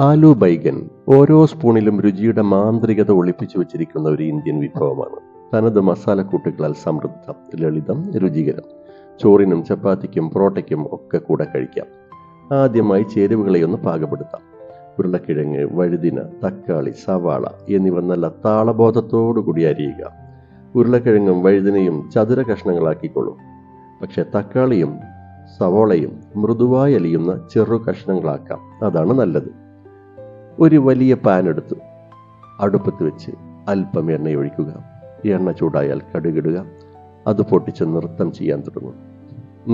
ആലു ബൈഗൻ ഓരോ സ്പൂണിലും രുചിയുടെ മാന്ത്രികത ഒളിപ്പിച്ചു വെച്ചിരിക്കുന്ന ഒരു ഇന്ത്യൻ വിഭവമാണ്. തനത് മസാലക്കൂട്ടുകളാൽ സമൃദ്ധം ലളിതം രുചികരം. ചോറിനും ചപ്പാത്തിക്കും പൊറോട്ടയ്ക്കും ഒക്കെ കൂടെ കഴിക്കാം. ആദ്യമായി ചേരുവകളെ ഒന്ന് പാകപ്പെടുത്താം. ഉരുളക്കിഴങ്ങ് വഴുതിന തക്കാളി സവാള എന്നിവ നല്ല താളബോധത്തോടു കൂടി അരിയുക. ഉരുളക്കിഴങ്ങും വഴുതിനയും ചതുര കഷ്ണങ്ങളാക്കിക്കൊള്ളും. പക്ഷെ തക്കാളിയും സവോളയും മൃദുവായി അലിയുന്ന ചെറു കഷ്ണങ്ങളാക്കാം. അതാണ് നല്ലത്. ഒരു വലിയ പാൻ എടുത്തു അടുപ്പത്ത് വെച്ച് അല്പം എണ്ണ ഒഴിക്കുക എണ്ണ ചൂടായാൽ കടുകിടുക. അത് പൊട്ടിച്ച് നൃത്തം ചെയ്യാൻ തുടങ്ങും.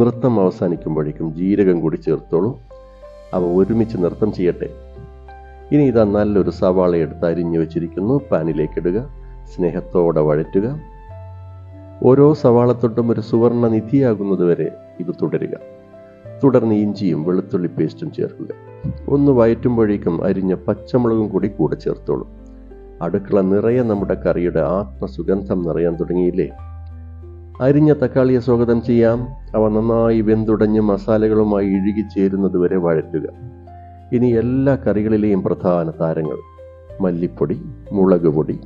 നൃത്തം അവസാനിക്കുമ്പോഴേക്കും ജീരകം കൂടി ചേർത്തോളൂ. അവ ഒരുമിച്ച് നൃത്തം ചെയ്യട്ടെ. ഇനി ഇതാ നല്ലൊരു സവാള എടുത്ത് അരിഞ്ഞു വെച്ചിരിക്കുന്നു. പാനിലേക്ക് ഇടുക. സ്നേഹത്തോടെ വഴറ്റുക. ഓരോ സവാളത്തൊട്ടും ഒരു സുവർണ നിധിയാകുന്നതുവരെ ഇത് തുടരുക. തുടർന്ന് ഇഞ്ചിയും വെളുത്തുള്ളി പേസ്റ്റും ചേർക്കുക. ഒന്ന് വയറ്റുമ്പോഴേക്കും അരിഞ്ഞ പച്ചമുളകും കൂടി കൂടെ ചേർത്തോളൂ. അടുക്കള നിറയെ നമ്മുടെ കറിയുടെ ആത്മസുഗന്ധം നിറയാൻ തുടങ്ങിയില്ലേ? അരിഞ്ഞ തക്കാളിയെ സ്വാഗതം ചെയ്യാം. അവ നന്നായി വെന്തുടഞ്ഞ് മസാലകളുമായി ഇഴുകി ചേരുന്നത് വരെ വഴറ്റുക. ഇനി എല്ലാ കറികളിലെയും പ്രധാന താരങ്ങൾ. മല്ലിപ്പൊടി മുളക് പൊടി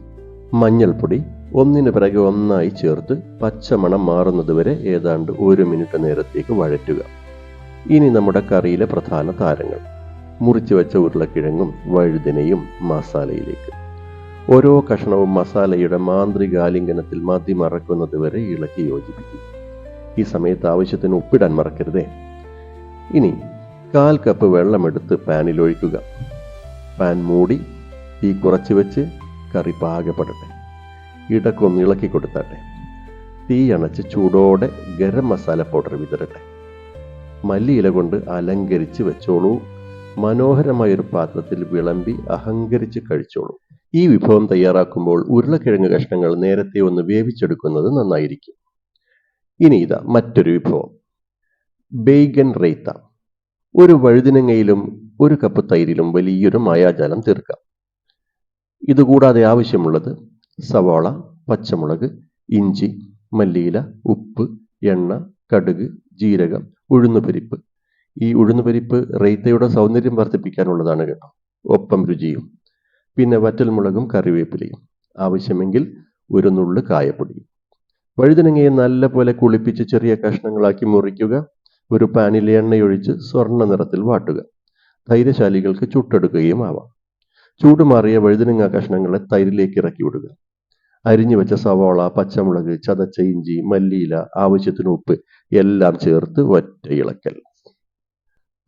മഞ്ഞൾപ്പൊടി ഒന്നിനു പിറകെ ഒന്നായി ചേർത്ത് പച്ചമണം മാറുന്നത് വരെ ഏതാണ്ട് ഒരു മിനിറ്റ് നേരത്തേക്ക് വഴറ്റുക. ഇനി നമ്മുടെ കറിയിലെ പ്രധാന താരങ്ങൾ. മുറിച്ചു വെച്ച ഉരുളക്കിഴങ്ങും വഴുതിനയും മസാലയിലേക്ക്. ഓരോ കഷണവും മസാലയുടെ മാന്ത്രികാലിംഗനത്തിൽ മതി മറക്കുന്നത് വരെ ഇളക്കി യോജിപ്പിക്കും. ഈ സമയത്ത് ആവശ്യത്തിന് ഉപ്പിടാൻ മറക്കരുതേ. ഇനി കാൽ കപ്പ് വെള്ളമെടുത്ത് പാനിൽ ഒഴിക്കുക. പാൻ മൂടി തീ കുറച്ച് വെച്ച് കറി പാകപ്പെടട്ടെ. ഇടക്കൊന്ന് ഇളക്കി കൊടുത്താട്ടെ. തീ അണച്ച് ചൂടോടെ ഗരം മസാല പൗഡർ വിതരട്ടെ മല്ലിയില കൊണ്ട് അലങ്കരിച്ച് വെച്ചോളൂ. മനോഹരമായൊരു പാത്രത്തിൽ വിളമ്പി അഹങ്കരിച്ച് കഴിച്ചോളൂ. ഈ വിഭവം തയ്യാറാക്കുമ്പോൾ ഉരുളക്കിഴങ്ങ് കഷ്ണങ്ങൾ നേരത്തെ ഒന്ന് വേവിച്ചെടുക്കുന്നത് നന്നായിരിക്കും. ഇനി ഇതാ മറ്റൊരു വിഭവം. ബേഗൻ റേത്ത. ഒരു വഴുതിനങ്ങയിലും ഒരു കപ്പ് തൈരിലും വലിയൊരു മായാജാലം തീർക്കാം. ഇതുകൂടാതെ ആവശ്യമുള്ളത് സവാള പച്ചമുളക് ഇഞ്ചി മല്ലിയില ഉപ്പ് എണ്ണ കടുക് ജീരകം ഉഴുന്നുപരിപ്പ്. ഈ ഉഴുന്നുപരിപ്പ് റൈത്തയുടെ സൗന്ദര്യം വർദ്ധിപ്പിക്കാനുള്ളതാണ് കേട്ടോ. ഒപ്പം രുചിയും. പിന്നെ വറ്റൽമുളകും കറിവേപ്പിലയും. ആവശ്യമെങ്കിൽ ഒരു നുള്ളു കായപ്പൊടിയും വഴുതനങ്ങയെ നല്ല പോലെ കുളിപ്പിച്ച് ചെറിയ കഷ്ണങ്ങളാക്കി മുറിക്കുക. ഒരു പാനിൽ എണ്ണയൊഴിച്ച് സ്വർണ നിറത്തിൽ വാട്ടുക. ധൈര്യശാലികൾക്ക് ചുട്ടെടുക്കുകയും ആവാം. ചൂടുമാറിയ വഴുതനങ്ങ കഷ്ണങ്ങളെ തൈരിലേക്ക് ഇറക്കി വിടുക. അരിഞ്ഞു വെച്ച സവാള പച്ചമുളക് ചതച്ച ഇഞ്ചി മല്ലിയില ആവശ്യത്തിന് ഉപ്പ് എല്ലാം ചേർത്ത് ഒറ്റ ഇളക്കൽ.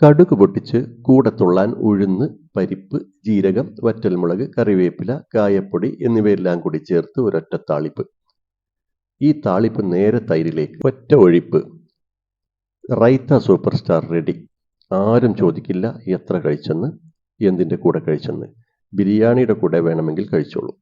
കടുക് പൊട്ടിച്ച് കൂടെ തുള്ളാൻ ഉഴുന്ന് പരിപ്പ് ജീരകം വറ്റൽമുളക് കറിവേപ്പില കായപ്പൊടി എന്നിവയെല്ലാം കൂടി ചേർത്ത് ഒരൊറ്റ താളിപ്പ്. ഈ താളിപ്പ് നേരെ തൈരിലേക്ക് ഒറ്റ ഒഴിപ്പ്. Raita super star ready. ആരും ചോദിക്കില്ല എത്ര കഴിച്ചെന്ന് എന്തിന്റെ കൂടെ കഴിച്ചെന്ന്. ബിരിയാണിയുടെ കൂടെ വേണമെങ്കിൽ കഴിച്ചോളൂ.